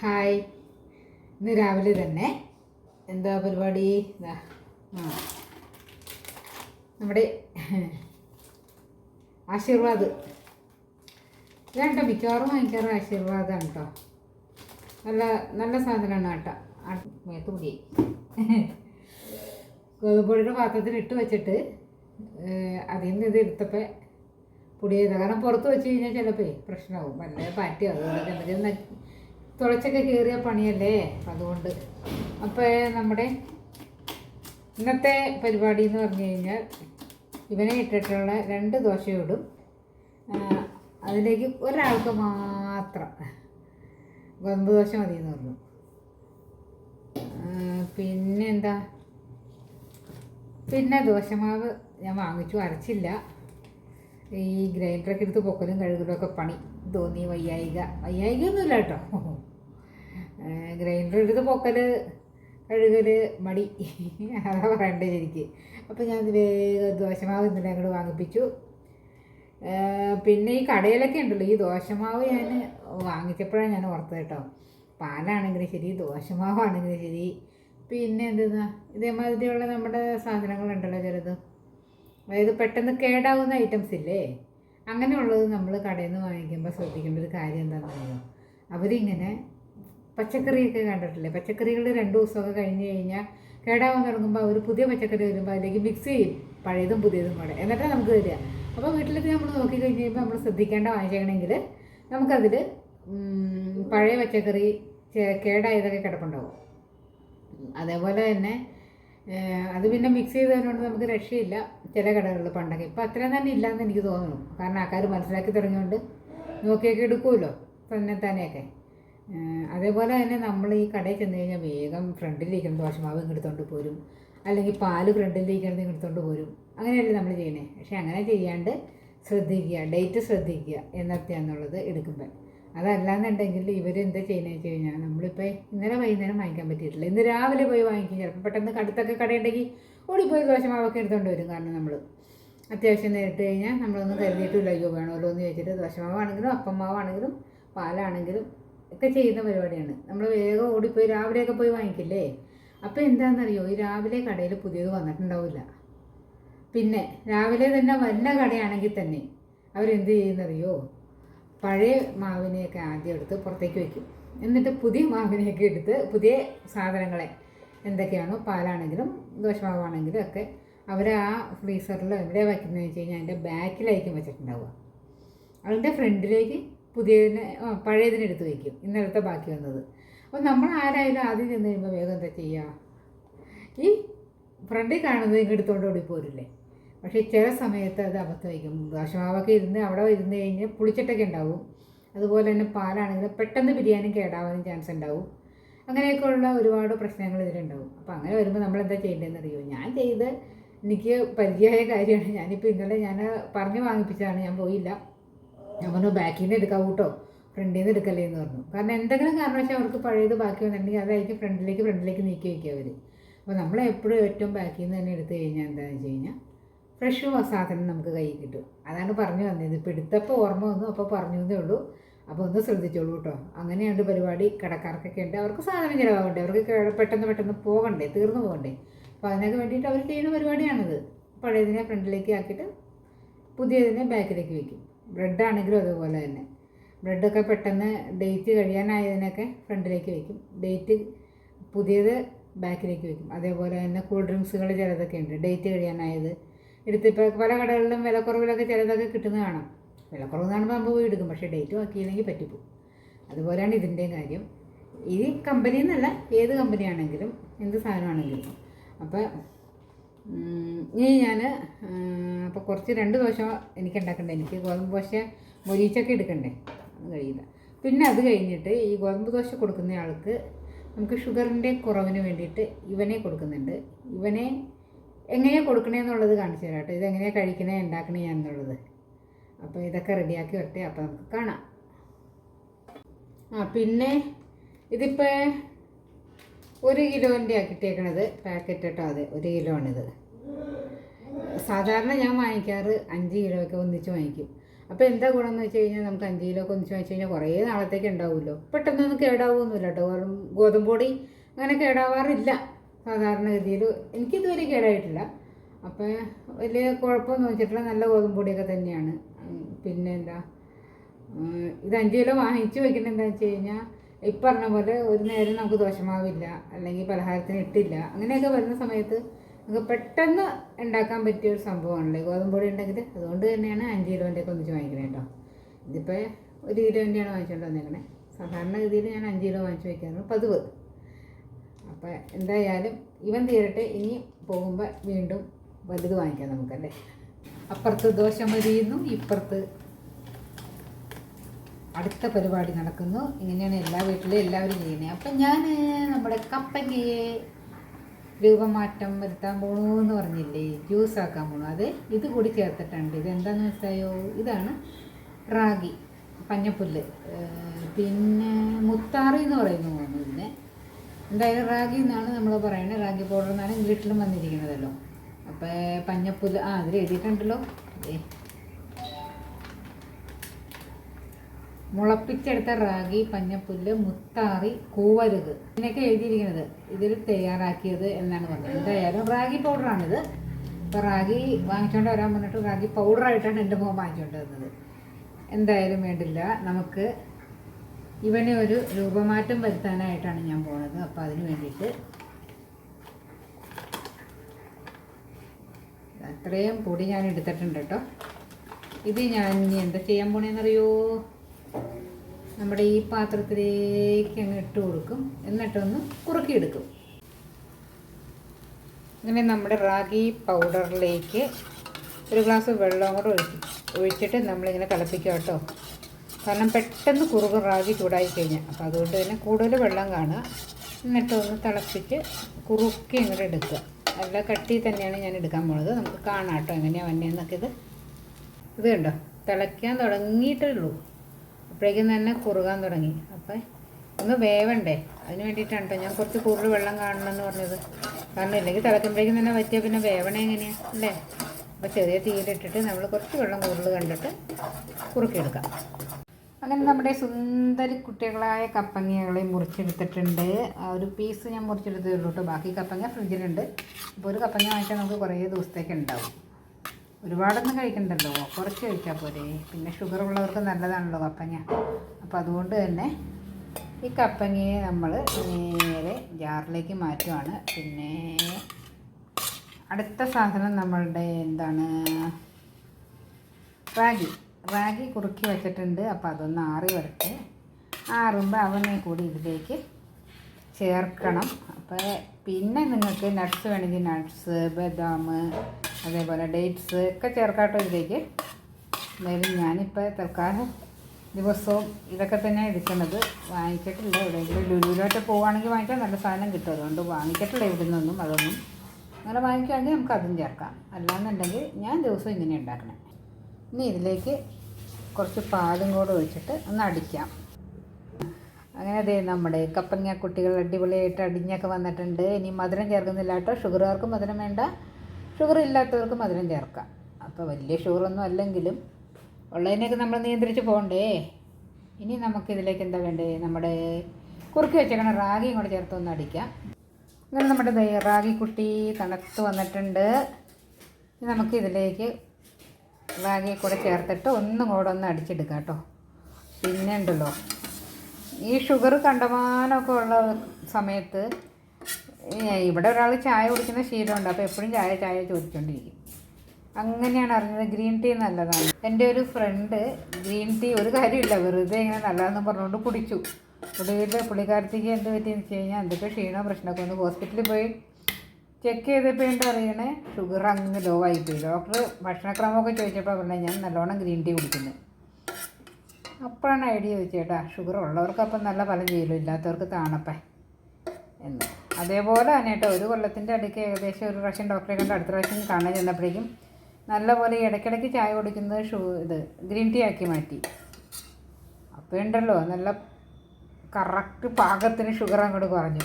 Hi. ഇന്ന് രാവിലെ തന്നെ എന്താ പരിപാടി? നമ്മുടെ ആശീർവാദ്. കേട്ടോ മിക്കവാറും വാങ്ങിക്കാറ് ആശീർവാദാണ് കേട്ടോ നല്ല നല്ല സാധനമാണ് ആട്ട മേത്ത് പൊടി. ഗോതമ്പൊടിയുടെ പാത്രത്തിൽ ഇട്ട് വെച്ചിട്ട് അതിൽ നിന്ന് ഇത് എടുത്തപ്പോൾ പൊടി ചെയ്ത കാരണം പുറത്ത് വെച്ച് കഴിഞ്ഞാൽ ചിലപ്പോൾ പ്രശ്നമാവും വല്ല പാറ്റിയാകും അതുകൊണ്ട് എന്തെങ്കിലും തുളച്ചൊക്കെ കയറിയ പണിയല്ലേ? അതുകൊണ്ട്. അപ്പോൾ നമ്മുടെ ഇന്നത്തെ പരിപാടി എന്ന് പറഞ്ഞു കഴിഞ്ഞാൽ ഇവനെ ഇട്ടിട്ടുള്ള രണ്ട് ദോശയോടും അതിലേക്ക് ഒരാൾക്ക് മാത്രം ഗോതമ്പ് ദോശ മതി എന്ന് പറഞ്ഞു. പിന്നെന്താ പിന്നെ ദോശമാവ് ഞാൻ വാങ്ങിച്ചു അരച്ചില്ല. ഈ ഗ്രൈൻഡറൊക്കെ എടുത്ത് പൊക്കലും കഴുകലും ഒക്കെ പണി. തോന്നി വയ്യായിക. വയ്യായിക ഒന്നുമില്ല കേട്ടോ. ഗ്രൈൻഡർ എടുത്ത് പൊക്കൽ കഴുകൽ മടി. അതാ പറയണ്ടേ ശരിക്ക്. അപ്പോൾ ഞാൻ വേഗം ദോശമാവ് ഇന്നലെ അങ്ങോട്ട് വാങ്ങിപ്പിച്ചു. പിന്നെ ഈ കടയിലൊക്കെ ഉണ്ടല്ലോ ഈ ദോശമാവ് ഞാൻ വാങ്ങിച്ചപ്പോഴാണ് ഞാൻ ഓർത്തത് കേട്ടോ. പാലാണെങ്കിലും ശരി ദോശമാവാണെങ്കിലും ശരി. പിന്നെ എന്തെന്നാ ഇതേമാതിരിയുള്ള നമ്മുടെ സാധനങ്ങളുണ്ടല്ലോ ചിലത്. അതായത് പെട്ടെന്ന് കേടാവുന്ന ഐറ്റംസ് ഇല്ലേ? അങ്ങനെയുള്ളത് നമ്മൾ കടയിൽ നിന്ന് വാങ്ങിക്കുമ്പോൾ ശ്രദ്ധിക്കേണ്ട ഒരു കാര്യം എന്താണെന്ന് അറിയോ അവരിങ്ങനെ പച്ചക്കറിയൊക്കെ കണ്ടിട്ടില്ലേ? പച്ചക്കറികൾ രണ്ട് ദിവസമൊക്കെ കഴിഞ്ഞ് കഴിഞ്ഞാൽ കേടാവാൻ തുടങ്ങുമ്പോൾ അവർ പുതിയ പച്ചക്കറി വരുമ്പോൾ അതിലേക്ക് മിക്സ് ചെയ്യും. പഴയതും പുതിയതും കൂടെ. എന്നിട്ടാണ് നമുക്ക് തരിക. അപ്പോൾ വീട്ടിലേക്ക് നമ്മൾ നോക്കി കഴിഞ്ഞ് കഴിയുമ്പോൾ നമ്മൾ ശ്രദ്ധിക്കേണ്ട വാങ്ങിക്കണമെങ്കിൽ നമുക്കതിൽ പഴയ പച്ചക്കറി കേടായതൊക്കെ കിടപ്പുണ്ടാവും. അതേപോലെ തന്നെ അത് പിന്നെ മിക്സ് ചെയ്തതുകൊണ്ട് നമുക്ക് രക്ഷയില്ല ചില കടകളിൽ പണ്ടൊക്കെ. ഇപ്പം അത്രയും തന്നെ ഇല്ലയെന്ന് എനിക്ക് തോന്നുന്നു. കാരണം ആൾക്കാർ മനസ്സിലാക്കി തുടങ്ങിയോണ്ട് നോക്കിയൊക്കെ എടുക്കുമല്ലോ തന്നെ തന്നെയൊക്കെ. അതേപോലെ തന്നെ നമ്മൾ ഈ കടയിൽ ചെന്ന് കഴിഞ്ഞാൽ വേഗം ഫ്രണ്ടിലിരിക്കുന്ന ദോശമാവ് ഇങ്ങെടുത്തോണ്ട് പോരും. അല്ലെങ്കിൽ പാൽ ഫ്രണ്ടിലിരിക്കുന്നത് ഇങ്ങെടുത്തോണ്ട് പോരും. അങ്ങനെയല്ലേ നമ്മൾ ചെയ്യണേ പക്ഷെ അങ്ങനെ ചെയ്യാണ്ട് ശ്രദ്ധിക്കുക ഡേറ്റ് ശ്രദ്ധിക്കുക എന്നൊക്കെയാണെന്നുള്ളത് എടുക്കുമ്പോൾ അതല്ലാന്നുണ്ടെങ്കിൽ ഇവർ എന്താ ചെയ്യുന്നത് വെച്ച് കഴിഞ്ഞാൽ നമ്മളിപ്പോൾ ഇന്നലെ വൈകുന്നേരം വാങ്ങിക്കാൻ പറ്റിയിട്ടില്ല. ഇന്ന് രാവിലെ പോയി വാങ്ങിക്കും. ചിലപ്പോൾ പെട്ടെന്ന് അടുത്തൊക്കെ കടയുണ്ടെങ്കിൽ ഓടിപ്പോയി ദോശമാവൊക്കെ എടുത്തുകൊണ്ട് വരും കാരണം നമ്മൾ അത്യാവശ്യം നേരിട്ട് കഴിഞ്ഞാൽ നമ്മളൊന്നും കരുതിയിട്ടില്ല അയ്യോ വേണമല്ലോ എന്ന് ചോദിച്ചിട്ട് ദോശമാവാണെങ്കിലും അപ്പം മാവാണെങ്കിലും പാലാണെങ്കിലും ഒക്കെ ചെയ്യുന്ന പരിപാടിയാണ്. നമ്മൾ വേഗം ഓടിപ്പോയി രാവിലെയൊക്കെ പോയി വാങ്ങിക്കില്ലേ? അപ്പോൾ എന്താണെന്നറിയോ ഈ രാവിലെ കടയിൽ പുതിയത് വന്നിട്ടുണ്ടാവില്ല. പിന്നെ രാവിലെ തന്നെ വല്ല കടയാണെങ്കിൽ തന്നെ അവരെന്ത് ചെയ്യുന്നറിയോ? പഴയ മാവിനെയൊക്കെ ആദ്യം എടുത്ത് പുറത്തേക്ക് വയ്ക്കും എന്നിട്ട് പുതിയ മാവിനെയൊക്കെ എടുത്ത് പുതിയ സാധനങ്ങളെ എന്തൊക്കെയാണോ പാലാണെങ്കിലും ദോശമാവാണെങ്കിലും ഒക്കെ അവർ ആ ഫ്രീസറിൽ എവിടെ വയ്ക്കുന്നതെന്ന് വെച്ച് കഴിഞ്ഞാൽ അതിന്റെ ബാക്കിലായിരിക്കും വെച്ചിട്ടുണ്ടാവുക. അതിന്റെ ഫ്രണ്ടിലേക്ക് പുതിയതിനെ പഴയതിനെ എടുത്ത് വയ്ക്കും. ഇന്നലത്തെ ബാക്കി വന്നത്. അപ്പോൾ നമ്മൾ ആരായാലും ആദ്യം ചെന്ന് കഴിയുമ്പോൾ വേഗം എന്താ ചെയ്യുക ഈ ഫ്രണ്ടിൽ കാണുന്നത് ഇങ്ങ് എടുത്തോണ്ട് ഓടി പോരില്ലേ? പക്ഷേ ചില സമയത്ത് അത് അബദ്ധമായിരിക്കും ദോശമാവൊക്കെ ഇരുന്ന് അവിടെ ഇരുന്ന് കഴിഞ്ഞാൽ പുളിച്ചിട്ടൊക്കെ ഉണ്ടാവും. അതുപോലെ തന്നെ പാലാണെങ്കിൽ പെട്ടെന്ന് ബിരിയാണി കേടാവാനും ചാൻസ് ഉണ്ടാവും. അങ്ങനെയൊക്കെയുള്ള ഒരുപാട് പ്രശ്നങ്ങൾ ഇതിലുണ്ടാവും. അപ്പോൾ അങ്ങനെ വരുമ്പോൾ നമ്മൾ എന്താ ചെയ്യേണ്ടതെന്ന് അറിയുമോ ഞാൻ ചെയ്ത് എനിക്ക് പരിചയമായ കാര്യമാണ്. ഞാനിപ്പോൾ ഇന്നലെ ഞാൻ പറഞ്ഞു വാങ്ങിപ്പിച്ചതാണ്. ഞാൻ പോയില്ല. ഞാൻ പറഞ്ഞു ബാക്കിൽ നിന്ന് എടുക്കാം കൂട്ടോ ഫ്രണ്ടിൽ നിന്ന് എടുക്കല്ലേ എന്ന് പറഞ്ഞു. കാരണം എന്തെങ്കിലും കാരണവശാൽ അവർക്ക് പഴയത് ബാക്കി വന്നിട്ടുണ്ടെങ്കിൽ അതായിരിക്കും ഫ്രണ്ടിലേക്ക് ഫ്രണ്ടിലേക്ക് നീക്കി വയ്ക്കുക അവർ അപ്പോൾ നമ്മൾ എപ്പോഴും ഏറ്റവും ബാക്കിൽ നിന്ന് തന്നെ എടുത്തു കഴിഞ്ഞാൽ എന്താണെന്ന് വെച്ച് കഴിഞ്ഞാൽ ഫ്രഷ് സാധനം നമുക്ക് കയ്യിൽ കിട്ടും. അതാണ് പറഞ്ഞു വന്നത്. ഇപ്പോൾ എടുത്തപ്പോൾ ഓർമ്മ വന്നു അപ്പോൾ പറഞ്ഞു എന്നേ ഉള്ളൂ. അപ്പോൾ ഒന്ന് ശ്രദ്ധിച്ചോളൂ കേട്ടോ അങ്ങനെയുണ്ട് പരിപാടി. കടക്കാർക്കൊക്കെ ഉണ്ട്. അവർക്ക് സാധനം ചിലവാകണ്ടേ? അവർക്ക് പെട്ടെന്ന് പെട്ടെന്ന് പോകണ്ടേ? തീർന്നു പോകണ്ടേ? അപ്പോൾ അതിനൊക്കെ വേണ്ടിയിട്ട് അവർ ചെയ്യുന്ന പരിപാടിയാണിത്. പഴയതിനെ ഫ്രണ്ടിലേക്ക് ആക്കിയിട്ട് പുതിയതിനെ ബാക്കിലേക്ക് വെക്കും ബ്രെഡാണെങ്കിലും അതുപോലെ തന്നെ. ബ്രെഡൊക്കെ പെട്ടെന്ന് ഡേറ്റ് കഴിയാനായതിനൊക്കെ ഫ്രണ്ടിലേക്ക് വയ്ക്കും ഡേറ്റ് പുതിയത് ബാക്കിലേക്ക് വയ്ക്കും അതേപോലെ തന്നെ കൂൾ ഡ്രിങ്ക്സുകൾ ചിലതൊക്കെ ഉണ്ട്. ഡേറ്റ് കഴിയാനായത്. എടുത്തിപ്പോൾ പല കടകളിലും വിലക്കുറവിലൊക്കെ ചിലതൊക്കെ കിട്ടുന്നത് കാണാം. വിലക്കുറവ് കാണുമ്പോൾ നമ്മൾ പോയി എടുക്കും. പക്ഷേ ഡേറ്റ് ബാക്കിയില്ലെങ്കിൽ പറ്റിപ്പോവും. അതുപോലെയാണ് ഇതിന്റെയും കാര്യം. ഈ കമ്പനി എന്നല്ല ഏത് കമ്പനിയാണെങ്കിലും എന്ത് സാധനമാണെങ്കിലും. അപ്പോൾ ഇനി ഞാൻ അപ്പോൾ കുറച്ച് രണ്ട് ദോശ എനിക്ക് ഉണ്ടാക്കണ്ടേ എനിക്ക് ഗോതമ്പ് ദോശ മൊരീച്ചൊക്കെ എടുക്കണ്ടേ. അത് കഴിയില്ല. പിന്നെ അത് കഴിഞ്ഞിട്ട് ഈ ഗോതമ്പ് ദോശ കൊടുക്കുന്ന ആൾക്ക് നമുക്ക് ഷുഗറിന്റെ കുറവിന് വേണ്ടിയിട്ട് ഇവനെ കൊടുക്കുന്നുണ്ട്. ഇവനെ എങ്ങനെയാണ് കൊടുക്കണേന്നുള്ളത് കാണിച്ചു തരാം കേട്ടോ. ഇതെങ്ങനെയാണ് കഴിക്കണേ ഉണ്ടാക്കണേ എന്നുള്ളത്. അപ്പോൾ ഇതൊക്കെ റെഡിയാക്കി വരട്ടെ അപ്പോൾ നമുക്ക് കാണാം. ആ പിന്നെ ഇതിപ്പോൾ ഒരു കിലോന്റെ ആക്കിയിട്ടേക്കണത് പാക്കറ്റ് കേട്ടോ അതെ. ഒരു കിലോ ആണിത് സാധാരണ ഞാൻ വാങ്ങിക്കാറ് അഞ്ച് കിലോയൊക്കെ ഒന്നിച്ച് വാങ്ങിക്കും. അപ്പോൾ എന്താ ഗുണം എന്ന് വെച്ച് കഴിഞ്ഞാൽ നമുക്ക് അഞ്ച് കിലോ ഒന്നിച്ച് വാങ്ങിച്ചു കഴിഞ്ഞാൽ കുറേ നാളത്തേക്ക് ഉണ്ടാവുമല്ലോ. പെട്ടെന്നൊന്നും കേടാവുമൊന്നുമില്ല കേട്ടോ. ഗോതമ്പ് പൊടി അങ്ങനെ കേടാവാറില്ല സാധാരണഗതിയിൽ. എനിക്കിതുവരെ കേടായിട്ടില്ല. അപ്പോൾ വലിയ കുഴപ്പമൊന്നും വെച്ചിട്ടില്ല. നല്ല ഗോതമ്പ് പൊടിയൊക്കെ തന്നെയാണ്. പിന്നെ എന്താ? ഇത് അഞ്ച് കിലോ വാങ്ങിച്ചു വെക്കുന്നത് എന്താണെന്ന് വെച്ച് കഴിഞ്ഞാൽ ഈ പറഞ്ഞ പോലെ ഒരു നേരം നമുക്ക് ദോഷമാവില്ല അല്ലെങ്കിൽ പലഹാരത്തിന് ഇട്ടില്ല അങ്ങനെയൊക്കെ വരുന്ന സമയത്ത് നമുക്ക് പെട്ടെന്ന് ഉണ്ടാക്കാൻ പറ്റിയ ഒരു സംഭവമാണല്ലേ ഗോതമ്പ് പൊടി ഉണ്ടെങ്കിൽ. അതുകൊണ്ട് തന്നെയാണ് അഞ്ച് കിലോന്റെ ഒക്കെ ഒന്നിച്ച് വാങ്ങിക്കണേ കേട്ടോ. ഇതിപ്പോൾ ഒരു കിലോന്റെയാണ് വാങ്ങിച്ചുകൊണ്ട് വന്നേക്കണേ. സാധാരണ ഗതിയിൽ ഞാൻ അഞ്ച് കിലോ വാങ്ങിച്ച് വയ്ക്കാറുണ്ട് പതിവ്. അപ്പോൾ എന്തായാലും ഇവൻ തീരട്ടെ. ഇനി പോകുമ്പോൾ വീണ്ടും വലുത് വാങ്ങിക്കാം നമുക്കല്ലേ. അപ്പുറത്ത് ദോശ മതിയുന്നു ഇപ്പുറത്ത് അടുത്ത പരിപാടി നടക്കുന്നു. ഇങ്ങനെയാണ് എല്ലാ വീട്ടിലും എല്ലാവരും ചെയ്യുന്നത്. അപ്പം ഞാൻ നമ്മുടെ കപ്പങ്ങയെ രൂപമാറ്റം വരുത്താൻ പോണു എന്ന് പറഞ്ഞില്ലേ? ജ്യൂസ് ആക്കാൻ പോണു. അത് ഇത് കൂടി ചേർത്തിട്ടുണ്ട്. ഇത് എന്താന്ന് വെച്ചായോ? ഇതാണ് റാഗി പഞ്ഞപ്പുല്ല്. പിന്നെ മുത്താറി എന്ന് പറയുന്നു തോന്നുന്നു ഇതിനെ എന്തായാലും റാഗി എന്നാണ് നമ്മൾ പറയുന്നത്. റാഗി പൗഡർ എന്നാണ് ഇംഗ്ലീഷിലും വന്നിരിക്കുന്നതല്ലോ. അപ്പോൾ പഞ്ഞപ്പുല്ല് ആ അതിൽ എഴുതിയിട്ടുണ്ടല്ലോ. മുളപ്പിച്ചെടുത്ത റാഗി പഞ്ഞപ്പുല്ല് മുത്താറി കൂവരുത്. ഇതിനൊക്കെ എഴുതിയിരിക്കുന്നത്. ഇതിൽ തയ്യാറാക്കിയത് എന്നാണ് പറഞ്ഞത്. എന്തായാലും റാഗി പൗഡറാണിത്. അപ്പോൾ റാഗി വാങ്ങിച്ചുകൊണ്ട് വരാൻ പറഞ്ഞിട്ട് റാഗി പൗഡറായിട്ടാണ് എന്റെ മോൻ വാങ്ങിച്ചുകൊണ്ട് വന്നത്. എന്തായാലും വേണ്ടില്ല. നമുക്ക് ഇവനെ ഒരു രൂപമാറ്റം വരുത്താനായിട്ടാണ് ഞാൻ പോണത്. അപ്പോൾ അതിന് വേണ്ടിയിട്ട് അത്രയും പൊടി ഞാൻ എടുത്തിട്ടുണ്ട് കേട്ടോ. ഇത് ഞാൻ ഇനി എന്താ ചെയ്യാൻ പോണേന്നറിയോ? നമ്മുടെ ഈ പാത്രത്തിലേക്ക് അങ്ങ് ഇട്ട് കൊടുക്കും. എന്നിട്ടൊന്ന് കുറുക്കിയെടുക്കും. അങ്ങനെ നമ്മുടെ റാഗി പൗഡറിലേക്ക് ഒരു ഗ്ലാസ് വെള്ളം കൂടെ ഒഴിക്കും ഒഴിച്ചിട്ട് നമ്മളിങ്ങനെ തിളപ്പിക്കുക കേട്ടോ. കാരണം പെട്ടെന്ന് കുറുകും റാഗി ചൂടായി കഴിഞ്ഞാൽ. അപ്പോൾ അതുകൊണ്ട് തന്നെ കൂടുതൽ വെള്ളം കാണുക. എന്നിട്ട് ഒന്ന് തിളപ്പിച്ച് കുറുക്കി ഇങ്ങോട്ട് എടുക്കുക. നല്ല കട്ടി തന്നെയാണ് ഞാൻ എടുക്കാൻ പോണത്. നമുക്ക് കാണാം കേട്ടോ എങ്ങനെയാണ് വന്നതെന്നൊക്കെ ഇത്. ഇത് കണ്ടോ? തിളയ്ക്കാൻ തുടങ്ങിയിട്ടേ ഉള്ളൂ. അപ്പോഴേക്കും തന്നെ കുറുകാൻ തുടങ്ങി. അപ്പം ഒന്ന് വേവണ്ടേ? അതിന് വേണ്ടിയിട്ടാണ് കേട്ടോ ഞാൻ കുറച്ച് കൂടുതൽ വെള്ളം കാണണമെന്ന് പറഞ്ഞത്. കാരണം ഇല്ലെങ്കിൽ തിളക്കുമ്പോഴേക്കും തന്നെ പറ്റിയാൽ പിന്നെ വേവണേ എങ്ങനെയാണ് അല്ലേ? അപ്പോൾ ചെറിയ തീയിലിട്ടിട്ട് നമ്മൾ കുറച്ച് വെള്ളം കൂടുതൽ കണ്ടിട്ട് കുറുക്കിയെടുക്കാം. അങ്ങനെ നമ്മുടെ സുന്ദരി കുട്ടികളായ കപ്പങ്ങകളെ മുറിച്ചെടുത്തിട്ടുണ്ട്. ഒരു പീസ് ഞാൻ മുറിച്ചെടുത്തേ ഉള്ളൂ കേട്ടോ ബാക്കി കപ്പങ്ങ ഫ്രിഡ്ജിലുണ്ട്. അപ്പോൾ ഒരു കപ്പങ്ങ വാങ്ങിച്ചാൽ നമുക്ക് കുറേ ദിവസത്തേക്ക് ഉണ്ടാവും. ഒരുപാടൊന്നും കഴിക്കണ്ടല്ലോ. കുറച്ച് കഴിച്ചാൽ പോരെ. പിന്നെ ഷുഗർ ഉള്ളവർക്ക് നല്ലതാണല്ലോ കപ്പങ്ങ. അപ്പോൾ അതുകൊണ്ട് തന്നെ ഈ കപ്പങ്ങയെ നമ്മൾ നേരെ ജാറിലേക്ക് മാറ്റുവാണ്. പിന്നെ അടുത്ത സാധനം നമ്മളുടെ എന്താണ്? റാഗി. റാഗി കുറുക്കി വെച്ചിട്ടുണ്ട്. അപ്പോൾ അതൊന്ന് ആറി വരട്ടെ. ആറുമ്പോൾ അവനെ കൂടി ഇതിലേക്ക് ചേർക്കണം. അപ്പോൾ പിന്നെ നിങ്ങൾക്ക് നട്ട്സ് വേണമെങ്കിൽ നട്ട്സ് ബദാം അതേപോലെ ഡേറ്റ്സ് ഒക്കെ ചേർക്കാട്ടോ ഇതിലേക്ക്. എന്തായാലും ഞാനിപ്പോൾ തൽക്കാലം ദിവസവും ഇതൊക്കെ തന്നെ എടുക്കുന്നത്. വാങ്ങിച്ചിട്ടില്ല. എവിടെയെങ്കിലും ലുലുവിലോട്ട് പോവുകയാണെങ്കിൽ വാങ്ങിച്ചാൽ നല്ല സാധനം കിട്ടും. അതുകൊണ്ട് വാങ്ങിച്ചിട്ടില്ല ഇവിടെ നിന്നൊന്നും അതൊന്നും. അങ്ങനെ വാങ്ങിക്കുകയാണെങ്കിൽ നമുക്ക് അതും ചേർക്കാം. അല്ലാന്നുണ്ടെങ്കിൽ ഞാൻ ദിവസവും ഇങ്ങനെ ഉണ്ടാക്കണം. ഇനി ഇതിലേക്ക് കുറച്ച് പാലും കൂടെ ഒഴിച്ചിട്ട് ഒന്ന് അടിക്കാം. അങ്ങനെ അതെ നമ്മുടെ കപ്പങ്ങ കുട്ടികൾ അടിപൊളിയായിട്ട് അടിഞ്ഞൊക്കെ വന്നിട്ടുണ്ട്. ഇനി മധുരം ചേർക്കുന്നില്ല കേട്ടോ. ഷുഗറുകാർക്കും മധുരം വേണ്ട. ഷുഗർ ഇല്ലാത്തവർക്ക് മധുരം ചേർക്കാം. അപ്പോൾ വലിയ ഷുഗറൊന്നും അല്ലെങ്കിലും ഉള്ളതിനൊക്കെ നമ്മൾ നിയന്ത്രിച്ച് പോകണ്ടേ? ഇനി നമുക്കിതിലേക്ക് എന്താ വേണ്ടേ? നമ്മുടെ കുറുക്കി വെച്ചേക്കണ റാഗിയും കൂടെ ചേർത്ത് ഒന്ന് അടിക്കാം. ഇങ്ങനെ നമ്മുടെ ദേ റാഗി കുട്ടി തണുത്ത് വന്നിട്ടുണ്ട്. നമുക്കിതിലേക്ക് റാഗി കൂടെ ചേർത്തിട്ട് ഒന്നും കൂടെ ഒന്ന് അടിച്ചെടുക്കാം കേട്ടോ. പിന്നെ ഉണ്ടല്ലോ ഈ ഷുഗർ കണ്ടമാനമൊക്കെ ഉള്ള സമയത്ത് ഇവിടെ ഒരാൾ ചായ കുടിക്കുന്ന ശീലമുണ്ട്. അപ്പോൾ എപ്പോഴും ചായ ചായ ചോദിച്ചുകൊണ്ടിരിക്കും അങ്ങനെയാണ് അറിഞ്ഞത് ഗ്രീൻ ടീ നല്ലതാണ്. എന്റെ ഒരു ഫ്രണ്ട് ഗ്രീൻ ടീ ഒരു കാര്യമില്ല വെറുതെ ഇങ്ങനെ നല്ലതെന്ന് പറഞ്ഞുകൊണ്ട് കുടിച്ചു. ഒടുവിൽ പുള്ളിക്കാരത്തേക്ക് എന്ത് പറ്റിയെന്ന് വെച്ച് കഴിഞ്ഞാൽ എന്തൊക്കെ ക്ഷീണോ പ്രശ്നമൊക്കെ ഒന്ന് ഹോസ്പിറ്റലിൽ പോയി ചെക്ക് ചെയ്തപ്പോൾ എന്താ അറിയണേ ഷുഗർ അങ്ങ് ലോ ആയിപ്പോയി. ഡോക്ടർ ഭക്ഷണക്രമമൊക്കെ ചോദിച്ചപ്പോൾ പറഞ്ഞാൽ ഞാൻ നല്ലോണം ഗ്രീൻ ടീ കുടിക്കുന്നത് അപ്പോഴാണ് ഐഡിയ ചോദിച്ചേട്ടാ ഷുഗർ ഉള്ളവർക്കപ്പം നല്ല ഫലം ചെയ്യലോ ഇല്ലാത്തവർക്ക് താണപ്പേ എന്ന്. അതേപോലെ തന്നെ കേട്ടോ ഒരു കൊല്ലത്തിന്റെ അടുക്ക് ഏകദേശം ഒരു പ്രാവശ്യം ഡോക്ടറെ കണ്ട് അടുത്ത പ്രാവശ്യം കാണാൻ ചെന്നപ്പോഴേക്കും നല്ലപോലെ ഇടയ്ക്കിടയ്ക്ക് ചായ കുടിക്കുന്നത് ഷൂ ഇത് ഗ്രീൻ ടീ ആക്കി മാറ്റി. അപ്പോൾ ഉണ്ടല്ലോ നല്ല കറക്റ്റ് പാകത്തിന് ഷുഗർ അങ്ങോട്ട് കുറഞ്ഞു.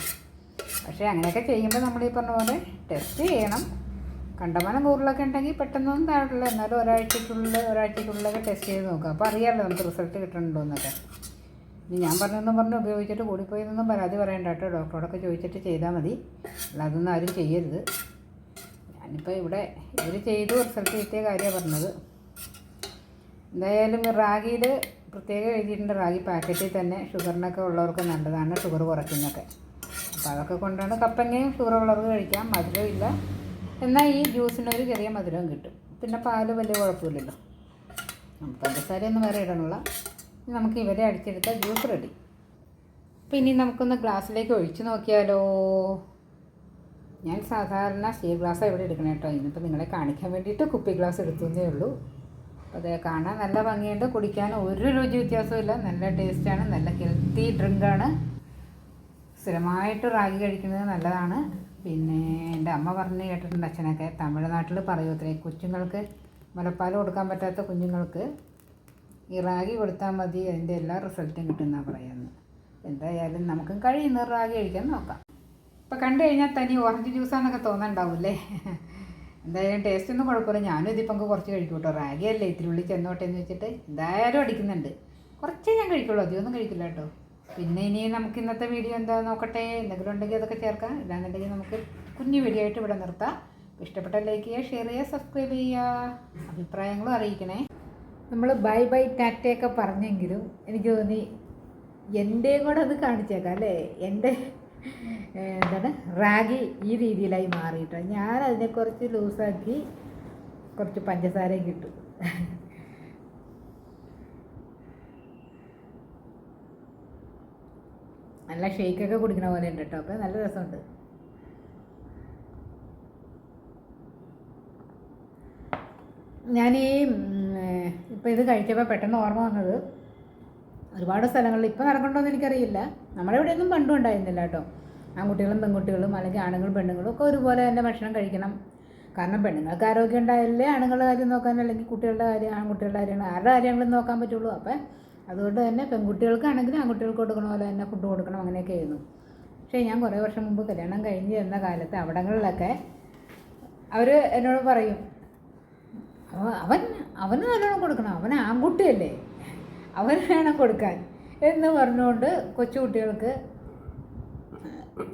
പക്ഷേ അങ്ങനെയൊക്കെ ചെയ്യുമ്പോൾ നമ്മൾ ഈ പറഞ്ഞ പോലെ ടെസ്റ്റ് ചെയ്യണം. കണ്ടമാനം കൂടുതലൊക്കെ ഉണ്ടെങ്കിൽ പെട്ടെന്നൊന്നും താഴില്ല എന്നാലും ഒരാഴ്ചക്കുള്ളിൽ ഒരാഴ്ചക്കുള്ളിലൊക്കെ ടെസ്റ്റ് ചെയ്ത് നോക്കുക. അപ്പോൾ അറിയാമല്ലോ നമുക്ക് റിസൾട്ട് കിട്ടുന്നുണ്ടോ എന്നൊക്കെ. ഇനി ഞാൻ പറഞ്ഞതെന്നും പറഞ്ഞ് ഉപയോഗിച്ചിട്ട് കൂടിപ്പോയെന്നൊന്നും പരാതി പറയണ്ട കേട്ടോ. ഡോക്ടറോടൊക്കെ ചോദിച്ചിട്ട് ചെയ്താൽ മതി. അല്ലാതൊന്നും ആരും ചെയ്യരുത്. ഞാനിപ്പോൾ ഇവിടെ ഇവർ ചെയ്തു റിസൾട്ട് കിട്ടിയ കാര്യമാണ് പറഞ്ഞത്. എന്തായാലും റാഗിയിൽ പ്രത്യേകം എഴുതിയിട്ടുണ്ട്. റാഗി പാക്കറ്റിൽ തന്നെ ഷുഗറിനൊക്കെ ഉള്ളവർക്ക് നല്ലതാണ് ഷുഗർ കുറയ്ക്കുന്നൊക്കെ. അപ്പോൾ അതൊക്കെ കൊണ്ടാണ് കപ്പങ്ങയും ഷുഗർ ഉള്ളവർക്ക് കഴിക്കാം മധുരം ഇല്ല. എന്നാൽ ഈ ജ്യൂസിനൊരു ചെറിയ മധുരവും കിട്ടും. പിന്നെ പാൽ വലിയ കുഴപ്പമില്ലല്ലോ. പഞ്ചസാരയൊന്നും വേറെ ഇനി നമുക്ക് ഇവരെ അടിച്ചെടുത്ത ജ്യൂസ് റെഡി അപ്പോൾ ഇനി നമുക്കൊന്ന് ഗ്ലാസ്സിലേക്ക് ഒഴിച്ചു നോക്കിയാലോ? ഞാൻ സാധാരണ സ്റ്റീൽ ഗ്ലാസ്സാണ് ഇവിടെ എടുക്കണേ കേട്ടോ. ഇന്നിപ്പോൾ നിങ്ങളെ കാണിക്കാൻ വേണ്ടിയിട്ട് കുപ്പി ഗ്ലാസ് എടുത്തതേ ഉള്ളൂ. അപ്പോൾ അത് കാണാൻ നല്ല ഭംഗിയുണ്ട്. കുടിക്കാൻ ഒരു രുചി വ്യത്യാസമില്ല നല്ല ടേസ്റ്റാണ് നല്ല ഹെൽത്തി ഡ്രിങ്കാണ് സ്ഥിരമായിട്ട് റാഗി കഴിക്കുന്നത് നല്ലതാണ്. പിന്നെ എന്റെ അമ്മ പറഞ്ഞ് കേട്ടിട്ടുണ്ട് അച്ഛനൊക്കെ തമിഴ്നാട്ടിൽ പറയൂത്രേ കൊച്ചുങ്ങൾക്ക് മുലപ്പാൽ കൊടുക്കാൻ പറ്റാത്ത കുഞ്ഞുങ്ങൾക്ക്. ഈ റാഗി കൊടുത്താൽ മതി അതിന്റെ എല്ലാ റിസൾട്ടും കിട്ടുമെന്നാണ് പറയുന്നത്. എന്തായാലും നമുക്കും കഴിയുന്ന റാഗി കഴിക്കാൻ നോക്കാം. ഇപ്പം കണ്ടു കഴിഞ്ഞാൽ തനി ഓറഞ്ച് ജ്യൂസാന്നൊക്കെ തോന്നണ്ടാവൂല്ലേ? എന്തായാലും ടേസ്റ്റ് ഒന്നും കുഴപ്പമില്ല. ഞാനും ഇതിപ്പം കുറച്ച് കഴിക്കും കേട്ടോ റാഗി അല്ലേ ഇത്തിരി ഉള്ളിൽ ചെന്നോട്ടെ എന്ന് വെച്ചിട്ട് എന്തായാലും അടിക്കുന്നുണ്ട്. കുറച്ചേ ഞാൻ കഴിക്കുള്ളൂ. അധികമൊന്നും കഴിക്കില്ല കേട്ടോ. പിന്നെ ഇനി നമുക്ക് ഇന്നത്തെ വീഡിയോ എന്താ നോക്കട്ടെ? എന്തെങ്കിലും ഉണ്ടെങ്കിൽ അതൊക്കെ ചേർക്കാം. ഇല്ലാന്നുണ്ടെങ്കിൽ നമുക്ക് കുഞ്ഞു വീഡിയോ ആയിട്ട് ഇവിടെ നിർത്താം. ഇഷ്ടപ്പെട്ട ലൈക്ക് ചെയ്യുക ഷെയർ ചെയ്യുക സബ്സ്ക്രൈബ് ചെയ്യുക. അഭിപ്രായങ്ങളും അറിയിക്കണേ. നമ്മൾ ബൈ ബൈ ടാറ്റയൊക്കെ പറഞ്ഞെങ്കിലും എനിക്ക് തോന്നി എന്റെയും കൂടെ അത് കാണിച്ചേക്കാം അല്ലേ? എന്റെ എന്താണ് റാഗി ഈ രീതിയിലായി മാറിയിട്ടോ. ഞാൻ അതിനെ കുറച്ച് ലൂസാക്കി കുറച്ച് പഞ്ചസാരയും കിട്ടും. നല്ല ഷേക്കൊക്കെ കുടിക്കണ പോലെ ഉണ്ട് കേട്ടോ അപ്പോൾ നല്ല രസമുണ്ട്. ഞാൻ ഈ ഇപ്പോൾ ഇത് കഴിച്ചപ്പോൾ പെട്ടെന്ന് ഓർമ്മ വന്നത് ഒരുപാട് സ്ഥലങ്ങളിൽ ഇപ്പോൾ നടക്കണ്ടോയെന്ന് എനിക്കറിയില്ല. നമ്മുടെ ഇവിടെയൊന്നും പണ്ടും ഉണ്ടായിരുന്നില്ല കേട്ടോ. ആൺകുട്ടികളും പെൺകുട്ടികളും അല്ലെങ്കിൽ ആണുങ്ങളും പെണ്ണുങ്ങളും ഒക്കെ ഒരുപോലെ തന്നെ ഭക്ഷണം കഴിക്കണം. കാരണം പെണ്ണുങ്ങൾക്ക് ആരോഗ്യം ഉണ്ടായാലേ ആണുങ്ങളുടെ കാര്യം നോക്കാൻ അല്ലെങ്കിൽ കുട്ടികളുടെ കാര്യം ആൺകുട്ടികളുടെ കാര്യമാണ് ആരുടെ കാര്യങ്ങളും നോക്കാൻ പറ്റുള്ളൂ. അപ്പം അതുകൊണ്ട് തന്നെ പെൺകുട്ടികൾക്കാണെങ്കിലും ആൺകുട്ടികൾക്ക് കൊടുക്കണ പോലെ തന്നെ ഫുഡ് കൊടുക്കണം അങ്ങനെയൊക്കെ ആയിരുന്നു. പക്ഷേ ഞാൻ കുറേ വർഷം മുമ്പ് കല്യാണം കഴിഞ്ഞ് ചെന്ന കാലത്ത് അവിടങ്ങളിലൊക്കെ അവർ എന്നോട് പറയും അവൻ അവന് നല്ലോണം കൊടുക്കണം. അവൻ ആൺകുട്ടിയല്ലേ. അവന് വേണം കൊടുക്കാൻ. എന്ന് പറഞ്ഞുകൊണ്ട് കൊച്ചുകുട്ടികൾക്ക്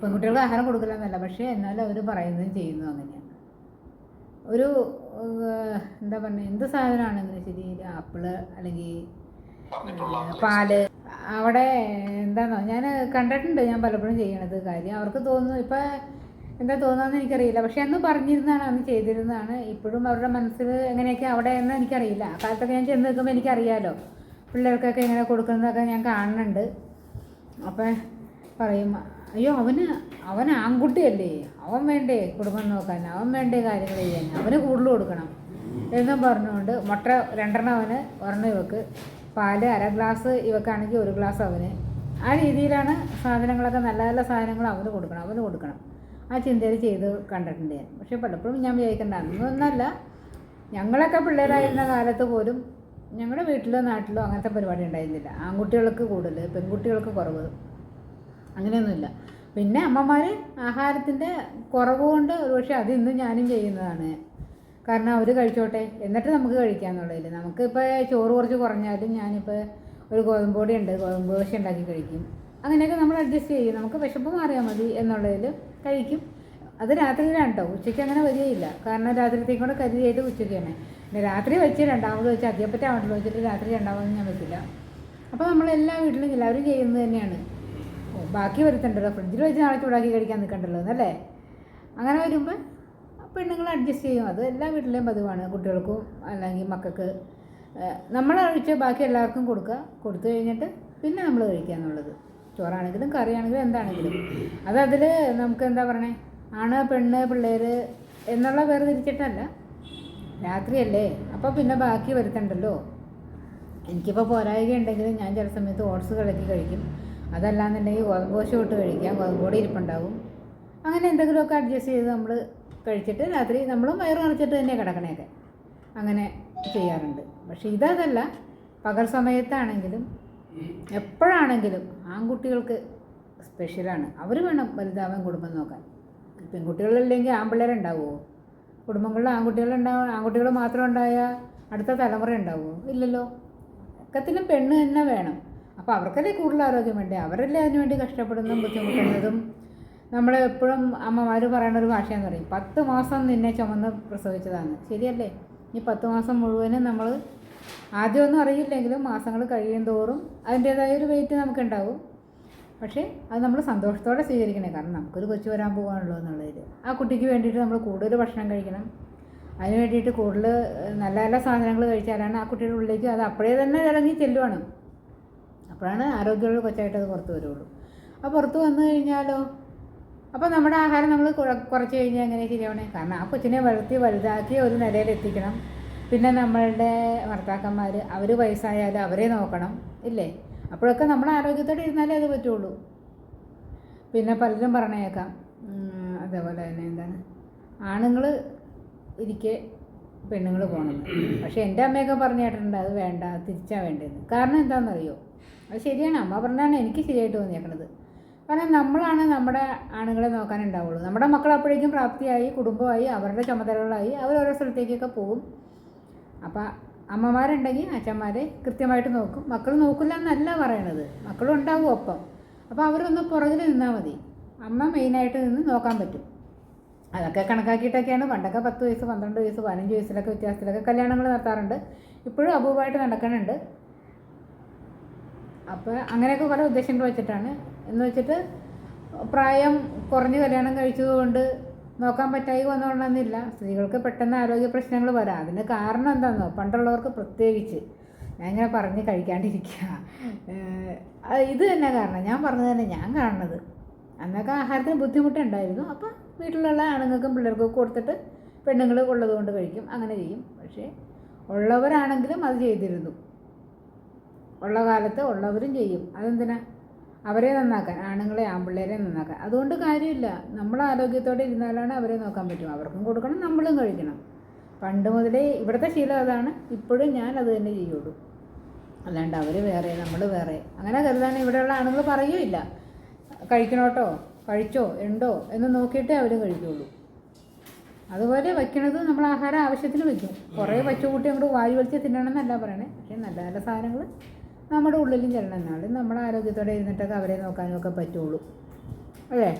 പെൺകുട്ടികൾക്ക് ആഹാരം കൊടുക്കില്ല എന്നല്ല പക്ഷേ എന്നാലും അവർ പറയുന്നതും ചെയ്യുന്നു അങ്ങനെയാണ് ഒരു എന്താ പറയുക എന്ത് സാധനമാണെങ്കിലും ശരി? ആപ്പിൾ അല്ലെങ്കിൽ പാൽ. അവിടെ എന്താണോ ഞാൻ കണ്ടിട്ടുണ്ട് ഞാൻ പലപ്പോഴും ചെയ്യണത് കാര്യം. അവർക്ക് തോന്നുന്നു ഇപ്പം എന്താ തോന്നുന്നതെന്ന് എനിക്കറിയില്ല. പക്ഷെ അന്ന് പറഞ്ഞിരുന്നതാണ് അന്ന് ചെയ്തിരുന്നതാണ്. ഇപ്പോഴും അവരുടെ മനസ്സിൽ എങ്ങനെയൊക്കെ അവിടെ എന്ന് എനിക്കറിയില്ല. ആ കാലത്തൊക്കെ ഞാൻ ചെന്ന് നിൽക്കുമ്പോൾ എനിക്കറിയാമല്ലോ പിള്ളേർക്കൊക്കെ ഇങ്ങനെ കൊടുക്കുന്നതൊക്കെ ഞാൻ കാണുന്നുണ്ട്. അപ്പം പറയും അയ്യോ അവന് അവൻ ആൺകുട്ടിയല്ലേ. അവൻ വേണ്ടേ കുടുംബം നോക്കാൻ. അവൻ വേണ്ടേ കാര്യങ്ങൾ ചെയ്യാൻ. അവന് കൂടുതൽ കൊടുക്കണം. എന്നും പറഞ്ഞുകൊണ്ട് മുട്ട രണ്ടെണ്ണം അവന് ഒരെണ്ണം ഇവക്ക്. പാൽ അര ഗ്ലാസ് ഇവക്കാണെങ്കിൽ ഒരു ഗ്ലാസ് അവന്. ആ രീതിയിലാണ് സാധനങ്ങളൊക്കെ നല്ല നല്ല സാധനങ്ങൾ അവന് കൊടുക്കണം. അവന് കൊടുക്കണം. ആ ചിന്തയിൽ ചെയ്ത് കണ്ടിട്ടുണ്ട് ഞാൻ പക്ഷെ പലപ്പോഴും ഞാൻ വിചാരിക്കേണ്ട അന്നൊന്നല്ല. ഞങ്ങളൊക്കെ പിള്ളേരായിരുന്ന കാലത്ത് പോലും ഞങ്ങളുടെ വീട്ടിലോ നാട്ടിലോ അങ്ങനത്തെ പരിപാടി ഉണ്ടായിരുന്നില്ല. ആൺകുട്ടികൾക്ക് കൂടുതൽ പെൺകുട്ടികൾക്ക് കുറവ്. അങ്ങനെയൊന്നുമില്ല. പിന്നെ അമ്മമാർ ആഹാരത്തിന്റെ കുറവ് കൊണ്ട് ഒരുപക്ഷെ അത് ഞാനും ചെയ്യുന്നതാണ്. കാരണം അവർ കഴിച്ചോട്ടെ എന്നിട്ട് നമുക്ക് കഴിക്കാമെന്നുള്ളതിൽ നമുക്കിപ്പോൾ ചോറ് കുറച്ച് കുറഞ്ഞാലും ഞാനിപ്പോൾ ഒരു ഗോതമ്പ് പൊടി ഉണ്ട് ഗോതമ്പ് ദോശ ഉണ്ടാക്കി കഴിക്കും. അങ്ങനെയൊക്കെ നമ്മൾ അഡ്ജസ്റ്റ് ചെയ്യും. നമുക്ക് വിശപ്പ് മാറിയാൽ മതി എന്നുള്ളതിൽ കഴിക്കും. അത് രാത്രിയിലാണ് കേട്ടോ ഉച്ചയ്ക്ക് അങ്ങനെ വരികയില്ല. കാരണം രാത്രിയത്തേക്കും കൂടെ കരുതിയായിട്ട് ഉച്ചയ്ക്കാണ് പിന്നെ രാത്രി വെച്ച് രണ്ടാമത് വെച്ച് അധ്യാപറ്റാവണ്ടല്ലോ വെച്ചിട്ട് രാത്രി രണ്ടാമത് ഞാൻ വെക്കില്ല. അപ്പോൾ നമ്മളെല്ലാ വീട്ടിലും എല്ലാവരും ചെയ്യുന്നത് തന്നെയാണ്. ബാക്കി വരുത്തണ്ടല്ലോ. ഫ്രിഡ്ജിൽ വെച്ച് നാളെ ചൂടാക്കി കഴിക്കാൻ നിൽക്കണ്ടല്ലോ എന്നല്ലേ? അങ്ങനെ വരുമ്പോൾ പെണ്ണുങ്ങൾ അഡ്ജസ്റ്റ് ചെയ്യും. അത് എല്ലാ വീട്ടിലെയും പതിവാണ്. കുട്ടികൾക്കും അല്ലെങ്കിൽ മക്കൾക്ക്. നമ്മൾ കഴിച്ച് ബാക്കി എല്ലാവർക്കും കൊടുക്കുക. കൊടുത്തു കഴിഞ്ഞിട്ട് പിന്നെ നമ്മൾ കഴിക്കുക എന്നുള്ളത്. ചോറാണെങ്കിലും കറിയാണെങ്കിലും എന്താണെങ്കിലും. അത് അതിൽ നമുക്ക് എന്താ പറയണേ? ആണ് പെണ്ണ് പിള്ളേർ എന്നുള്ള വേർതിരിച്ചിട്ടല്ല രാത്രിയല്ലേ? അപ്പോൾ പിന്നെ ബാക്കി വരുത്തണ്ടല്ലോ. എനിക്കിപ്പോൾ പോരായികയുണ്ടെങ്കിലും ഞാൻ ചില സമയത്ത് ഓട്സ് കലക്കി കഴിക്കും. അതല്ലാന്നുണ്ടെങ്കിൽ ഗോതമ്പ് ഇട്ട് കഴിക്കാം. ഗോതമ്പോടെ പൊടി ഇരിപ്പുണ്ടാവും. അങ്ങനെ എന്തെങ്കിലുമൊക്കെ അഡ്ജസ്റ്റ് ചെയ്ത് നമ്മൾ കഴിച്ചിട്ട് രാത്രി നമ്മളും വയറ് നിറച്ചിട്ട് തന്നെ കിടക്കണേക്കെ അങ്ങനെ ചെയ്യാറുണ്ട്. പക്ഷേ ഇതതല്ല. പകൽ സമയത്താണെങ്കിലും എപ്പോഴാണെങ്കിലും ആൺകുട്ടികൾക്ക് സ്പെഷ്യലാണ് അവർ വേണം വലുതാവാൻ കുടുംബം നോക്കാൻ. പെൺകുട്ടികളില്ലെങ്കിൽ ആൺപിള്ളേരുണ്ടാവുമോ കുടുംബങ്ങളിൽ ആൺകുട്ടികളുണ്ടാവും ആൺകുട്ടികൾ മാത്രം ഉണ്ടായാൽ അടുത്ത തലമുറ ഉണ്ടാവുമോ ഇല്ലല്ലോ. ഒക്കത്തിനും പെണ്ണ് തന്നെ വേണം. അപ്പോൾ അവർക്കല്ലേ കൂടുതൽ ആരോഗ്യം വേണ്ടേ? അവരല്ലേ അതിനു വേണ്ടി കഷ്ടപ്പെടുന്നതും ബുദ്ധിമുട്ടുന്നതും? നമ്മൾ എപ്പോഴും അമ്മമാർ പറയുന്ന ഒരു ഭാഷയെന്ന് പറയും. പത്ത് മാസം നിന്നെ ചുമന്ന് പ്രസവിച്ചതാണ്. ശരിയല്ലേ? ഈ പത്ത് മാസം മുഴുവനും നമ്മൾ ആദ്യമൊന്നും അറിയില്ലെങ്കിലും മാസങ്ങൾ കഴിയും തോറും അതിന്റേതായ ഒരു വെയിറ്റ് നമുക്കുണ്ടാവും. പക്ഷേ അത് നമ്മൾ സന്തോഷത്തോടെ സ്വീകരിക്കണേ. കാരണം നമുക്കൊരു കൊച്ചു വരാൻ പോകാനുള്ളൂ എന്നുള്ളതിൽ. ആ കുട്ടിക്ക് വേണ്ടിയിട്ട് നമ്മൾ കൂടുതൽ ഭക്ഷണം കഴിക്കണം. അതിന് വേണ്ടിയിട്ട് കൂടുതൽ നല്ല നല്ല സാധനങ്ങൾ കഴിച്ചാലാണ് ആ കുട്ടിയുടെ ഉള്ളിലേക്ക് അത് അപ്പോഴേ തന്നെ ഇറങ്ങി ചെല്ലുവാണ്. അപ്പോഴാണ് ആരോഗ്യമുള്ള കൊച്ചായിട്ട് അത് പുറത്ത് വരുള്ളൂ. ആ പുറത്ത് വന്നു കഴിഞ്ഞാലോ? അപ്പോൾ നമ്മുടെ ആഹാരം നമ്മൾ കുറച്ച് കഴിഞ്ഞാൽ എങ്ങനെ ശരിയാവണേ? കാരണം ആ കൊച്ചിനെ വളർത്തി വലുതാക്കി ഒരു നിലയിൽ എത്തിക്കണം. പിന്നെ നമ്മളുടെ ഭർത്താക്കന്മാർ അവർ വയസ്സായാലും അവരെ നോക്കണം ഇല്ലേ? അപ്പോഴൊക്കെ നമ്മൾ ആരോഗ്യത്തോടെ ഇരുന്നാലേ അത് പറ്റുള്ളൂ. പിന്നെ പലരും പറഞ്ഞേക്കാം അതേപോലെ തന്നെ എന്താണ് ആണുങ്ങൾ ഇരിക്കെ പെണ്ണുങ്ങൾ പോകണം പക്ഷേ എന്റെ അമ്മയൊക്കെ പറഞ്ഞു കേട്ടിട്ടുണ്ട് അത് വേണ്ട തിരിച്ചാ വേണ്ടത് കാരണം എന്താണെന്നറിയോ അത് ശരിയാണ് അമ്മ പറഞ്ഞാണ് എനിക്ക് ശരിയായിട്ട് തോന്നിയേക്കണത്. കാരണം നമ്മളാണ് നമ്മുടെ ആണുങ്ങളെ നോക്കാനുണ്ടാവുള്ളൂ. നമ്മുടെ മക്കൾ അപ്പോഴേക്കും പ്രാപ്തിയായി കുടുംബമായി അവരുടെ ചുമതലകളായി അവർ ഓരോ സ്ഥലത്തേക്കൊക്കെ പോകും. അപ്പം അമ്മമാരുണ്ടെങ്കിൽ അച്ഛന്മാരെ കൃത്യമായിട്ട് നോക്കും. മക്കൾ നോക്കില്ല എന്നല്ല പറയണത്. മക്കളും ഉണ്ടാവും ഒപ്പം. അപ്പോൾ അവരൊന്ന് പുറകിൽ നിന്നാൽ മതി. അമ്മ മെയിനായിട്ട് നിന്ന് നോക്കാൻ പറ്റും. അതൊക്കെ കണക്കാക്കിയിട്ടൊക്കെയാണ്. പണ്ടൊക്കെ പത്ത് വയസ്സ് പന്ത്രണ്ട് വയസ്സ് പതിനഞ്ച് വയസ്സിലൊക്കെ വ്യത്യാസത്തിലൊക്കെ കല്യാണങ്ങൾ നടത്താറുണ്ട്. ഇപ്പോഴും അപൂർവമായിട്ട് നടക്കുന്നുണ്ട് അപ്പോൾ അങ്ങനെയൊക്കെ പല ഉദ്ദേശങ്ങൾ വെച്ചിട്ടാണ്. എന്ന് വെച്ചിട്ട് പ്രായം കുറഞ്ഞ് കല്യാണം കഴിച്ചതുകൊണ്ട് നോക്കാൻ പറ്റായി വന്നോളണമെന്നില്ല സ്ത്രീകൾക്ക് പെട്ടെന്ന് ആരോഗ്യ പ്രശ്നങ്ങൾ വരാം. അതിന് കാരണം എന്താണെന്നോ പണ്ടുള്ളവർക്ക് പ്രത്യേകിച്ച്. ഞാൻ ഇങ്ങനെ പറഞ്ഞ് കഴിക്കാണ്ടിരിക്കുക. ഇത് തന്നെ കാരണം. ഞാൻ പറഞ്ഞത് തന്നെ ഞാൻ കാണുന്നത്. അന്നൊക്കെ ആഹാരത്തിന് ബുദ്ധിമുട്ടുണ്ടായിരുന്നു. അപ്പം വീട്ടിലുള്ള ആണുങ്ങൾക്കും പിള്ളേർക്കും കൊടുത്തിട്ട് പെണ്ണുങ്ങൾ ഉള്ളത് കൊണ്ട് കഴിക്കും. അങ്ങനെ ചെയ്യും. പക്ഷേ ഉള്ളവരാണെങ്കിലും അത് ചെയ്തിരുന്നു. ഉള്ള കാലത്ത് ഉള്ളവരും ചെയ്യും. അതെന്തിനാ? അവരെ നന്നാക്കാൻ ആണുങ്ങളെ ആൺപിള്ളേരെ നന്നാക്കാൻ. അതുകൊണ്ട് കാര്യമില്ല. നമ്മൾ ആരോഗ്യത്തോടെ ഇരുന്നാലാണ് അവരെ നോക്കാൻ പറ്റും. അവർക്കും കൊടുക്കണം നമ്മളും കഴിക്കണം. പണ്ട് മുതലേ ഇവിടുത്തെ ശീലം അതാണ്. ഇപ്പോഴും ഞാൻ അത് തന്നെ ചെയ്യുള്ളൂ. അല്ലാണ്ട് അവർ വേറെ നമ്മൾ വേറെ. അങ്ങനെ കരുതാൻ ഇവിടെയുള്ള ആണുങ്ങൾ പറയുകയില്ല. കഴിക്കണോട്ടോ? കഴിച്ചോ? ഉണ്ടോ? എന്ന് നോക്കിയിട്ടേ അവർ കഴിക്കുള്ളൂ. അതുപോലെ വയ്ക്കണത് നമ്മൾ ആഹാരം ആവശ്യത്തിന് വയ്ക്കും. കുറേ വച്ചുകൂട്ടി അങ്ങോട്ട് വായു വലിച്ച് തിന്നണമെന്നല്ല പറയണേ. പക്ഷേ നല്ല നല്ല സാധനങ്ങൾ നമ്മുടെ ഉള്ളിലും ചെല്ലണം. എന്നാണ് നമ്മുടെ ആരോഗ്യത്തോടെ ഇരുന്നിട്ടൊക്കെ അവരെ നോക്കാനും ഒക്കെ പറ്റുള്ളൂ. അല്ലേ?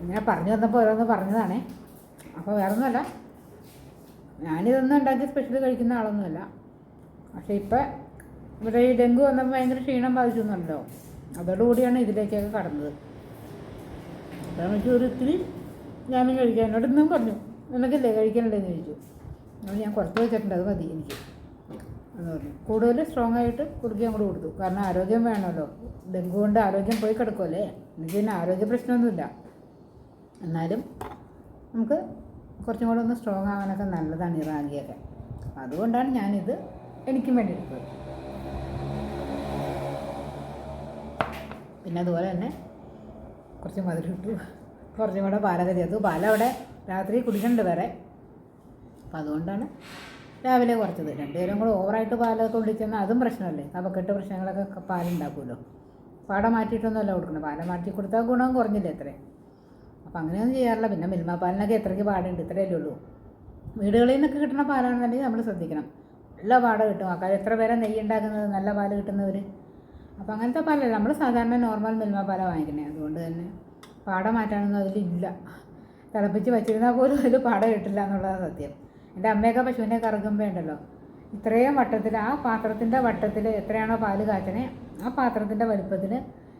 ഇങ്ങനെ പറഞ്ഞു വന്നപ്പോൾ ഓരോന്ന് പറഞ്ഞതാണേ. അപ്പോൾ വേറെ ഒന്നുമല്ല ഞാനിതൊന്നും ഉണ്ടാക്കി സ്പെഷ്യൽ കഴിക്കുന്ന ആളൊന്നുമല്ല. പക്ഷേ ഇപ്പം ഇവിടെ ഈ ഡെങ്കു വന്നപ്പോൾ ഭയങ്കര ക്ഷീണം ബാധിച്ചു എന്നല്ലോ അതോടുകൂടിയാണ് ഇതിലേക്കൊക്കെ കടന്നത്. അപ്പോൾ എനിക്ക് ഒരു ഇത്തിരി ഞാനും കഴിക്കാൻ എന്നോട് ഇന്നും പറഞ്ഞു. നിനക്കില്ലേ കഴിക്കാനുണ്ടെന്ന് ചോദിച്ചു. അപ്പോൾ ഞാൻ കുറച്ച് വെച്ചിട്ടുണ്ട് അത് മതി എനിക്ക്. എന്ന് പറഞ്ഞു. കൂടുതൽ സ്ട്രോങ് ആയിട്ട് കുറുക്കി അങ്ങോട്ട് കൊടുത്തു. കാരണം ആരോഗ്യം വേണമല്ലോ. ഡെങ്കു കൊണ്ട് ആരോഗ്യം പോയി കിടക്കുമല്ലേ എനിക്ക് പിന്നെ ആരോഗ്യ പ്രശ്നമൊന്നുമില്ല. എന്നാലും നമുക്ക് കുറച്ചും കൂടെ ഒന്ന് സ്ട്രോങ് ആവാനൊക്കെ നല്ലതാണ് ഈ റാഗിയൊക്കെ. അതുകൊണ്ടാണ് ഞാനിത് എനിക്കും വേണ്ടി എടുത്തത് പിന്നെ അതുപോലെ തന്നെ കുറച്ച് മധുരം ഇട്ടു. കുറച്ചും കൂടെ പാലൊക്കെ ചേർത്തു. പാലവിടെ രാത്രി കുടിക്കുന്നുണ്ട് വേറെ. അപ്പം അതുകൊണ്ടാണ് രാവിലെ കുറച്ചത്. രണ്ടുപേരും കൂടെ ഓവറായിട്ട് പാലൊക്കെ കുടിച്ചെന്നാൽ അതും പ്രശ്നമല്ലേ? കഫക്കെട്ട് പ്രശ്നങ്ങളൊക്കെ പാലുണ്ടാക്കുമല്ലോ. പാട മാറ്റിയിട്ടൊന്നുമല്ല കൊടുക്കണം പാല മാറ്റി കൊടുത്താൽ ഗുണം കുറഞ്ഞില്ലേ എത്ര അപ്പം അങ്ങനെയൊന്നും ചെയ്യാറില്ല. പിന്നെ മിൽമ പാലിനൊക്കെ എത്രയ്ക്ക് പാടുണ്ട്? ഇത്രയല്ലേ ഉള്ളൂ. വീടുകളിൽ നിന്നൊക്കെ കിട്ടുന്ന പാലാണെന്നുണ്ടെങ്കിൽ നമ്മൾ ശ്രദ്ധിക്കണം. നല്ല പാട കിട്ടും. ആൾക്കാർ എത്ര പേരെ നെയ്യ് ഉണ്ടാക്കുന്നത്? നല്ല പാൽ കിട്ടുന്നവർ അപ്പോൾ അങ്ങനത്തെ പാലല്ല. നമ്മൾ സാധാരണ നോർമൽ മിൽമ പാല വാങ്ങിക്കണേ അതുകൊണ്ട് തന്നെ പാട മാറ്റാനൊന്നും അതിലില്ല. തിളപ്പിച്ച് വച്ചിരുന്നാൽ പോലും അതിൽ പാട കിട്ടില്ല എന്നുള്ളതാണ് സത്യം. എന്റെ അമ്മയൊക്കെ പശുവിനെ കറക്കുമ്പോൾ ഉണ്ടല്ലോ. ഇത്രയും വട്ടത്തിൽ ആ പാത്രത്തിന്റെ വട്ടത്തിൽ എത്രയാണോ പാൽ കാച്ചണേ ആ പാത്രത്തിന്റെ വലുപ്പത്തിൽ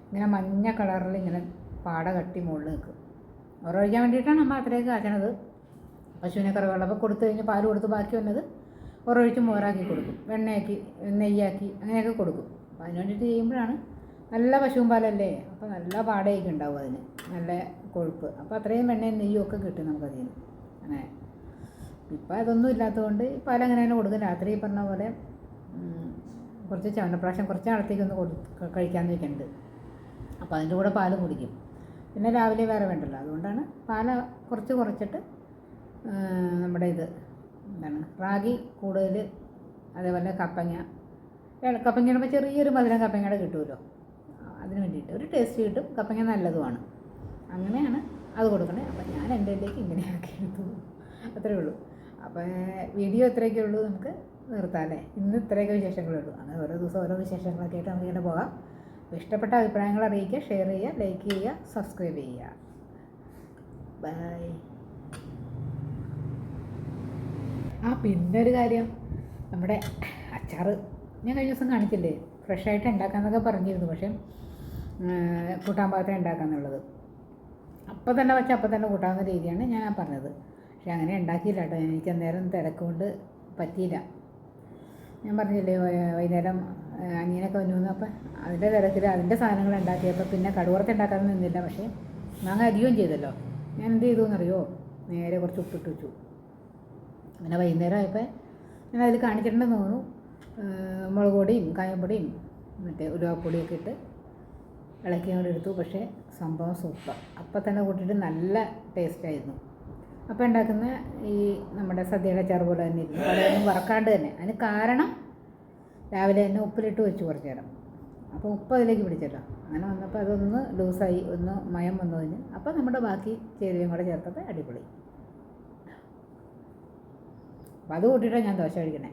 ഇങ്ങനെ മഞ്ഞ കളറിൽ ഇങ്ങനെ പാട കട്ടി മുകളിൽ നിൽക്കും. ഒഴിക്കാൻ വേണ്ടിയിട്ടാണ് അമ്മ അത്രയൊക്കെ കാച്ചണത്. പശുവിനെ കറവെള്ളപ്പോൾ കൊടുത്തു കഴിഞ്ഞ് പാൽ കൊടുത്ത് ബാക്കി വന്നത് ഉറവഴിച്ച് മോരാക്കി കൊടുക്കും. വെണ്ണയാക്കി നെയ്യാക്കി അങ്ങനെയൊക്കെ കൊടുക്കും. അപ്പോൾ അതിന് വേണ്ടിയിട്ട് ചെയ്യുമ്പോഴാണ് നല്ല പശുവും പാലല്ലേ? അപ്പോൾ നല്ല പാടയൊക്കെ ഉണ്ടാവും അതിന്. നല്ല കൊഴുപ്പ്. അപ്പോൾ അത്രയും വെണ്ണയും നെയ്യും ഒക്കെ കിട്ടും നമുക്കതിന് അങ്ങനെ. ഇപ്പം അതൊന്നും ഇല്ലാത്തതുകൊണ്ട് പാൽ അങ്ങനെ തന്നെ കൊടുക്കും. രാത്രി പറഞ്ഞ പോലെ കുറച്ച് ചവനപ്രാവശ്യം കുറച്ച് നാളത്തേക്കൊന്ന് കൊടു കഴിക്കാമെന്ന് വെക്കുന്നുണ്ട് അപ്പോൾ അതിന്റെ കൂടെ പാൽ കുടിക്കും. പിന്നെ രാവിലെ വേറെ വേണ്ടല്ലോ. അതുകൊണ്ടാണ് പാൽ കുറച്ച് കുറച്ചിട്ട് നമ്മുടെ ഇത് എന്താണ് റാഗി കൂടുതൽ അതേപോലെ കപ്പങ്ങ. കപ്പങ്ങയുടെ ചെറിയൊരു മധുരം കപ്പങ്ങയുടെ കിട്ടുമല്ലോ. അതിന് വേണ്ടിയിട്ട് ഒരു ടേസ്റ്റ് കിട്ടും. കപ്പങ്ങ നല്ലതുമാണ്. അങ്ങനെയാണ് അത് കൊടുക്കണേ. അപ്പം ഞാൻ എന്റെ ഇതിലേക്ക് ഇങ്ങനെയാക്കി എടുത്തു. അത്രേ ഉള്ളൂ. അപ്പോൾ വീഡിയോ ഇത്രയൊക്കെ ഉള്ളൂ നമുക്ക് നിർത്താം അല്ലേ? ഇന്ന് ഇത്രയൊക്കെ വിശേഷങ്ങളേ ഉള്ളൂ. അങ്ങനെ ഓരോ ദിവസം ഓരോ വിശേഷങ്ങളൊക്കെ ആയിട്ട് നമുക്കിങ്ങനെ പോകാം. അപ്പോൾ ഇഷ്ടപ്പെട്ട അഭിപ്രായങ്ങൾ അറിയിക്കുക ഷെയർ ചെയ്യുക ലൈക്ക് ചെയ്യുക സബ്സ്ക്രൈബ് ചെയ്യുക. ബൈ. ആ പിന്നെ ഒരു കാര്യം. നമ്മുടെ അച്ചാർ ഞാൻ കഴിഞ്ഞ ദിവസം കാണിച്ചില്ലേ? ഫ്രഷായിട്ട് ഉണ്ടാക്കാമെന്നൊക്കെ പറഞ്ഞിരുന്നു. പക്ഷേ കൂട്ടാൻ പാത്രം ഉണ്ടാക്കാമെന്നുള്ളത് അപ്പം തന്നെ വെച്ചാൽ അപ്പം തന്നെ കൂട്ടാവുന്ന രീതിയാണ് ഞാൻ പറഞ്ഞത്. പക്ഷേ അങ്ങനെ ഉണ്ടാക്കിയില്ല കേട്ടോ. എനിക്ക് അന്നേരം തിരക്കുകൊണ്ട് പറ്റിയില്ല. ഞാൻ പറഞ്ഞില്ലേ വൈകുന്നേരം അനിയനൊക്കെ വന്നു അപ്പം അതിന്റെ തിരക്കിൽ അതിന്റെ സാധനങ്ങൾ ഉണ്ടാക്കിയപ്പോൾ പിന്നെ കടുവറത്ത് ഉണ്ടാക്കാൻ നിന്നില്ല. പക്ഷേ മാങ്ങ അരിയുകയും ചെയ്തല്ലോ. ഞാൻ എന്ത് ചെയ്തു എന്നറിയോ? നേരെ കുറച്ച് ഉപ്പിട്ട് വെച്ചു. അങ്ങനെ വൈകുന്നേരം ആയപ്പോൾ ഞാൻ അതിൽ കാണിച്ചിട്ടുണ്ടെന്ന് തോന്നുന്നു. മുളക് പൊടിയും കായപ്പൊടിയും മറ്റേ ഉലുവാപ്പൊടിയൊക്കെ ഇട്ട് ഇളക്കി എടുത്തു. പക്ഷേ സംഭവം സൂപ്പർ. അപ്പം തന്നെ കൂട്ടിയിട്ട് നല്ല ടേസ്റ്റായിരുന്നു അപ്പം ഉണ്ടാക്കുന്ന ഈ നമ്മുടെ സദ്യയുടെ ചെറു പോലെ തന്നെ ഇരുന്നു കടയൊന്നും വറക്കാണ്ട് തന്നെ. അതിന് കാരണം രാവിലെ തന്നെ ഉപ്പിലിട്ട് വെച്ച് കുറച്ച് നേരം. അപ്പോൾ ഉപ്പ് അതിലേക്ക് പിടിച്ചല്ലോ അങ്ങനെ വന്നപ്പോൾ അതൊന്ന് ലൂസായി ഒന്ന് മയം വന്നതിന് അപ്പോൾ നമ്മുടെ ബാക്കി ചേരുവയും കൂടെ ചേർത്തത് അടിപൊളി. അപ്പോൾ അത് കൂട്ടിയിട്ടാണ് ഞാൻ ദോശ കഴിക്കണേ.